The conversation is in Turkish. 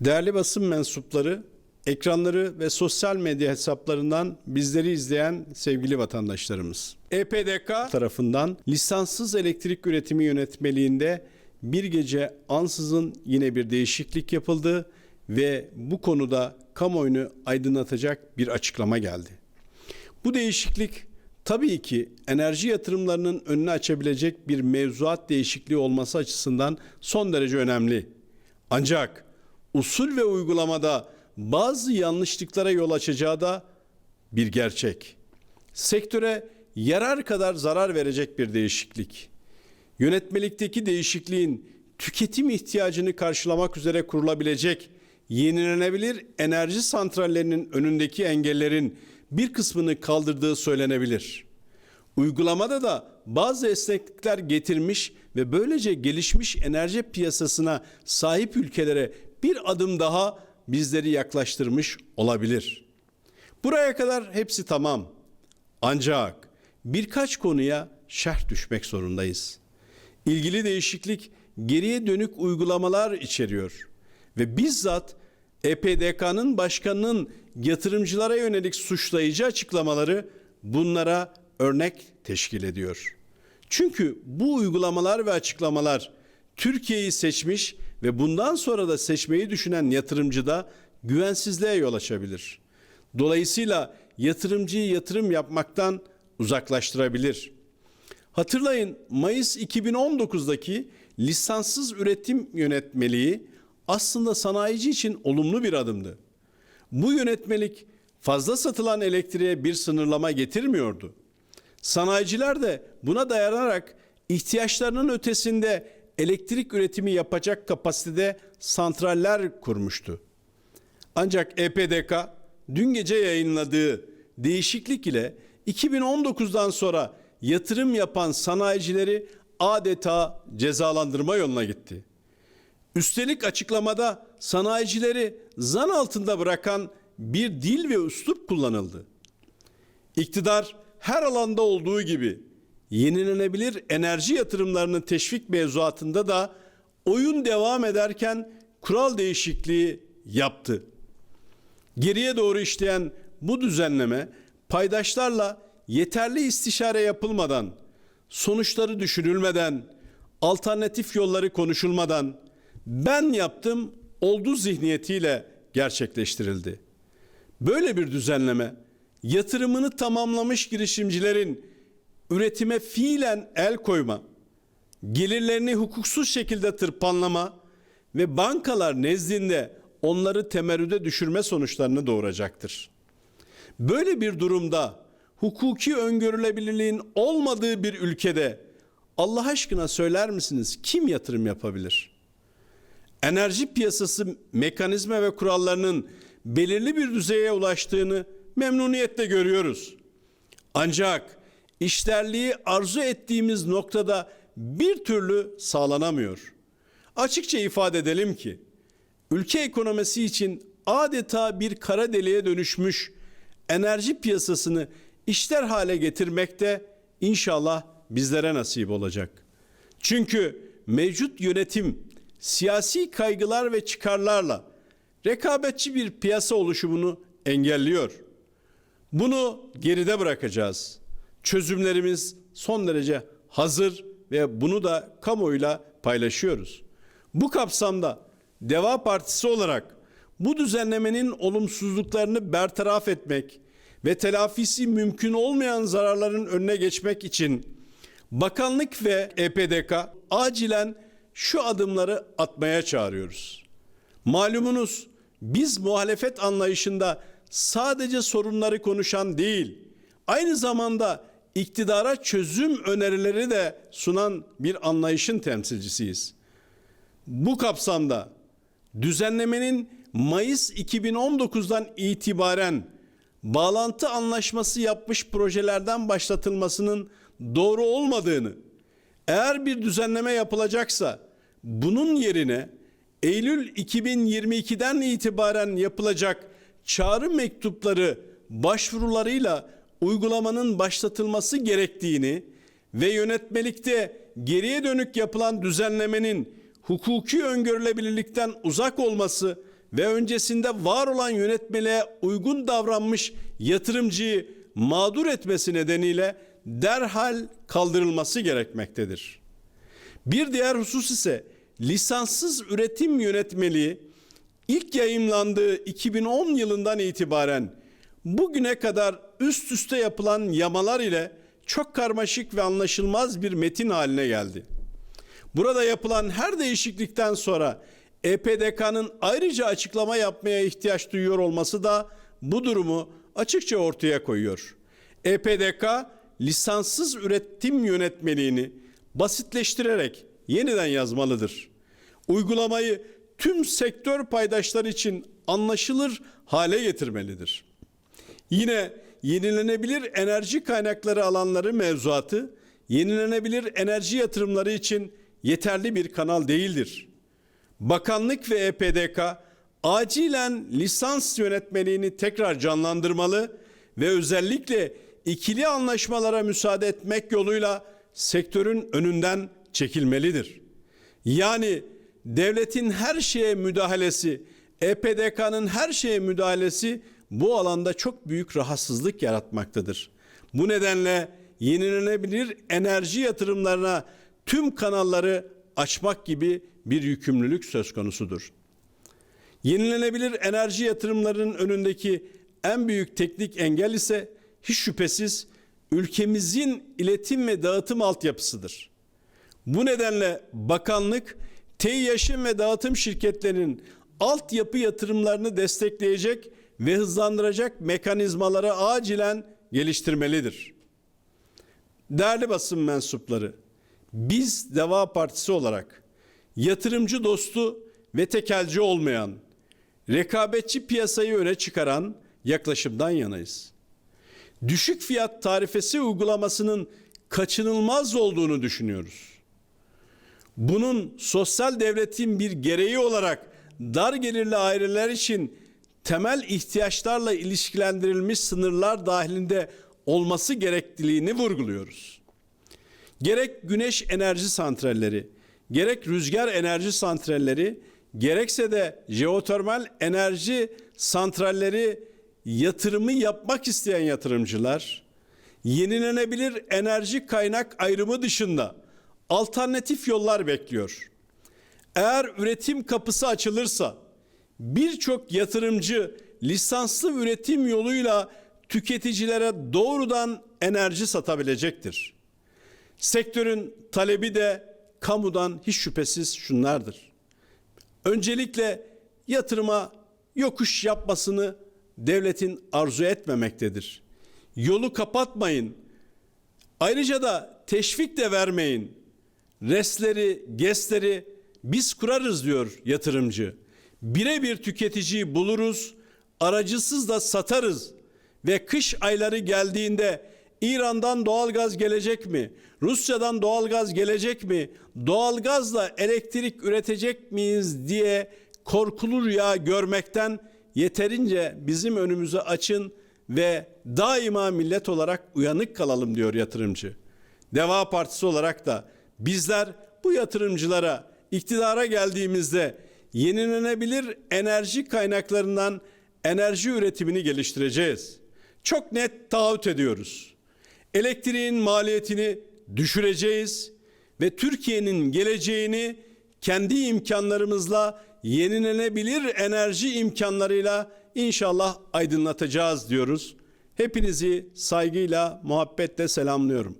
Değerli basın mensupları, ekranları ve sosyal medya hesaplarından bizleri izleyen sevgili vatandaşlarımız. EPDK tarafından lisanssız elektrik üretimi yönetmeliğinde bir gece ansızın yine bir değişiklik yapıldı ve bu konuda kamuoyunu aydınlatacak bir açıklama geldi. Bu değişiklik tabii ki enerji yatırımlarının önünü açabilecek bir mevzuat değişikliği olması açısından son derece önemli. Ancak usul ve uygulamada bazı yanlışlıklara yol açacağı da bir gerçek. Sektöre yarar kadar zarar verecek bir değişiklik. Yönetmelikteki değişikliğin tüketim ihtiyacını karşılamak üzere kurulabilecek yenilenebilir enerji santrallerinin önündeki engellerin bir kısmını kaldırdığı söylenebilir. Uygulamada da bazı esneklikler getirmiş ve böylece gelişmiş enerji piyasasına sahip ülkelere bir adım daha bizleri yaklaştırmış olabilir. Buraya kadar hepsi tamam. Ancak birkaç konuya şerh düşmek zorundayız. İlgili değişiklik geriye dönük uygulamalar içeriyor ve bizzat EPDK'nın başkanının yatırımcılara yönelik suçlayıcı açıklamaları bunlara örnek teşkil ediyor. Çünkü bu uygulamalar ve açıklamalar Türkiye'yi seçmiş ve bundan sonra da seçmeyi düşünen yatırımcıda güvensizliğe yol açabilir. Dolayısıyla yatırımcıyı yatırım yapmaktan uzaklaştırabilir. Hatırlayın Mayıs 2019'daki lisanssız üretim yönetmeliği aslında sanayici için olumlu bir adımdı. Bu yönetmelik fazla satılan elektriğe bir sınırlama getirmiyordu. Sanayiciler de buna dayanarak ihtiyaçlarının ötesinde elektrik üretimi yapacak kapasitede santraller kurmuştu. Ancak EPDK dün gece yayınladığı değişiklik ile 2019'dan sonra yatırım yapan sanayicileri adeta cezalandırma yoluna gitti. Üstelik açıklamada sanayicileri zan altında bırakan bir dil ve üslup kullanıldı. İktidar her alanda olduğu gibi yenilenebilir enerji yatırımlarının teşvik mevzuatında da oyun devam ederken kural değişikliği yaptı. Geriye doğru işleyen bu düzenleme paydaşlarla yeterli istişare yapılmadan, sonuçları düşünülmeden, alternatif yolları konuşulmadan ben yaptım oldu zihniyetiyle gerçekleştirildi. Böyle bir düzenleme yatırımını tamamlamış girişimcilerin üretime fiilen el koyma, gelirlerini hukuksuz şekilde tırpanlama ve bankalar nezdinde onları temerrüde düşürme sonuçlarını doğuracaktır. Böyle bir durumda hukuki öngörülebilirliğin olmadığı bir ülkede Allah aşkına söyler misiniz kim yatırım yapabilir? Enerji piyasası mekanizma ve kurallarının belirli bir düzeye ulaştığını memnuniyetle görüyoruz. Ancak işlerliği arzu ettiğimiz noktada bir türlü sağlanamıyor. Açıkça ifade edelim ki ülke ekonomisi için adeta bir kara deliğe dönüşmüş enerji piyasasını işler hale getirmekte inşallah bizlere nasip olacak. Çünkü mevcut yönetim siyasi kaygılar ve çıkarlarla rekabetçi bir piyasa oluşumunu engelliyor. Bunu geride bırakacağız. Çözümlerimiz son derece hazır ve bunu da kamuoyuyla paylaşıyoruz. Bu kapsamda Deva Partisi olarak bu düzenlemenin olumsuzluklarını bertaraf etmek ve telafisi mümkün olmayan zararların önüne geçmek için bakanlık ve EPDK acilen şu adımları atmaya çağırıyoruz. Malumunuz biz muhalefet anlayışında sadece sorunları konuşan değil, aynı zamanda iktidara çözüm önerileri de sunan bir anlayışın temsilcisiyiz. Bu kapsamda düzenlemenin Mayıs 2019'dan itibaren bağlantı anlaşması yapmış projelerden başlatılmasının doğru olmadığını, eğer bir düzenleme yapılacaksa bunun yerine Eylül 2022'den itibaren yapılacak çağrı mektupları başvurularıyla uygulamanın başlatılması gerektiğini ve yönetmelikte geriye dönük yapılan düzenlemenin hukuki öngörülebilirlikten uzak olması ve öncesinde var olan yönetmeliğe uygun davranmış yatırımcıyı mağdur etmesi nedeniyle derhal kaldırılması gerekmektedir. Bir diğer husus ise lisanssız üretim yönetmeliği ilk yayımlandığı 2010 yılından itibaren bugüne kadar üst üste yapılan yamalar ile çok karmaşık ve anlaşılmaz bir metin haline geldi. Burada yapılan her değişiklikten sonra EPDK'nın ayrıca açıklama yapmaya ihtiyaç duyuyor olması da bu durumu açıkça ortaya koyuyor. EPDK lisanssız üretim yönetmeliğini basitleştirerek yeniden yazmalıdır. Uygulamayı tüm sektör paydaşları için anlaşılır hale getirmelidir. Yine yenilenebilir enerji kaynakları alanları mevzuatı yenilenebilir enerji yatırımları için yeterli bir kanal değildir. Bakanlık ve EPDK acilen lisans yönetmeliğini tekrar canlandırmalı ve özellikle ikili anlaşmalara müsaade etmek yoluyla sektörün önünden çekilmelidir. Yani devletin her şeye müdahalesi, EPDK'nın her şeye müdahalesi bu alanda çok büyük rahatsızlık yaratmaktadır. Bu nedenle yenilenebilir enerji yatırımlarına tüm kanalları açmak gibi bir yükümlülük söz konusudur. Yenilenebilir enerji yatırımlarının önündeki en büyük teknik engel ise hiç şüphesiz ülkemizin iletim ve dağıtım altyapısıdır. Bu nedenle bakanlık TİAŞ'ın ve dağıtım şirketlerinin altyapı yatırımlarını destekleyecek ve hızlandıracak mekanizmaları acilen geliştirmelidir. Değerli basın mensupları, biz Deva Partisi olarak yatırımcı dostu ve tekelci olmayan, rekabetçi piyasayı öne çıkaran yaklaşımdan yanayız. Düşük fiyat tarifesi uygulamasının kaçınılmaz olduğunu düşünüyoruz. Bunun sosyal devletin bir gereği olarak dar gelirli aileler için temel ihtiyaçlarla ilişkilendirilmiş sınırlar dahilinde olması gerekliliğini vurguluyoruz. Gerek güneş enerji santralleri, gerek rüzgar enerji santralleri, gerekse de jeotermal enerji santralleri yatırımı yapmak isteyen yatırımcılar, yenilenebilir enerji kaynak ayrımı dışında alternatif yollar bekliyor. Eğer üretim kapısı açılırsa birçok yatırımcı lisanslı üretim yoluyla tüketicilere doğrudan enerji satabilecektir. Sektörün talebi de kamudan hiç şüphesiz şunlardır. Öncelikle yatırıma yokuş yapmasını devletin arzu etmemektedir. Yolu kapatmayın. Ayrıca da teşvik de vermeyin. Resleri, GES'leri biz kurarız diyor yatırımcı. Birebir tüketiciyi buluruz, aracısız da satarız ve kış ayları geldiğinde İran'dan doğalgaz gelecek mi? Rusya'dan doğalgaz gelecek mi? Doğalgazla elektrik üretecek miyiz diye korkulu rüya görmekten yeterince bizim önümüzü açın ve daima millet olarak uyanık kalalım diyor yatırımcı. Deva Partisi olarak da bizler bu yatırımcılara iktidara geldiğimizde yenilenebilir enerji kaynaklarından enerji üretimini geliştireceğiz. Çok net taahhüt ediyoruz. Elektriğin maliyetini düşüreceğiz ve Türkiye'nin geleceğini kendi imkanlarımızla yenilenebilir enerji imkanlarıyla inşallah aydınlatacağız diyoruz. Hepinizi saygıyla, muhabbetle selamlıyorum.